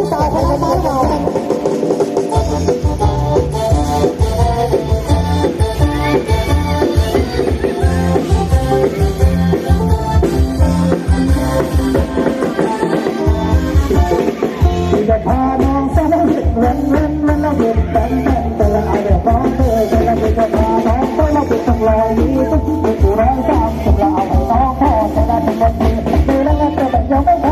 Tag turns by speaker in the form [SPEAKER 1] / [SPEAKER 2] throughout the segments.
[SPEAKER 1] ผู้สาวคนนั้นมาเรา
[SPEAKER 2] จะพาน้องสาวเล่นเล่นเล่นแล้วเด็กแต่งแต่งแต่ละอะไรน้องเคยแต่ละจะพาน้องไปเราเป็นต้งลอยนี้ต้องมีผู้ร้อยสามสำหรับเอาให้น้องพ่อแต่ละเป็นคนดีดูแล้วก็จะแต่ยังไม่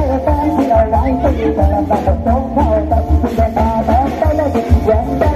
[SPEAKER 2] ก็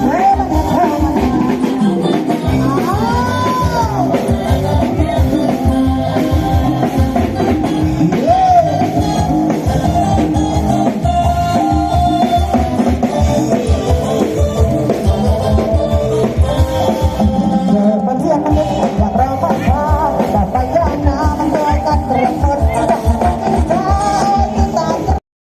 [SPEAKER 2] Praise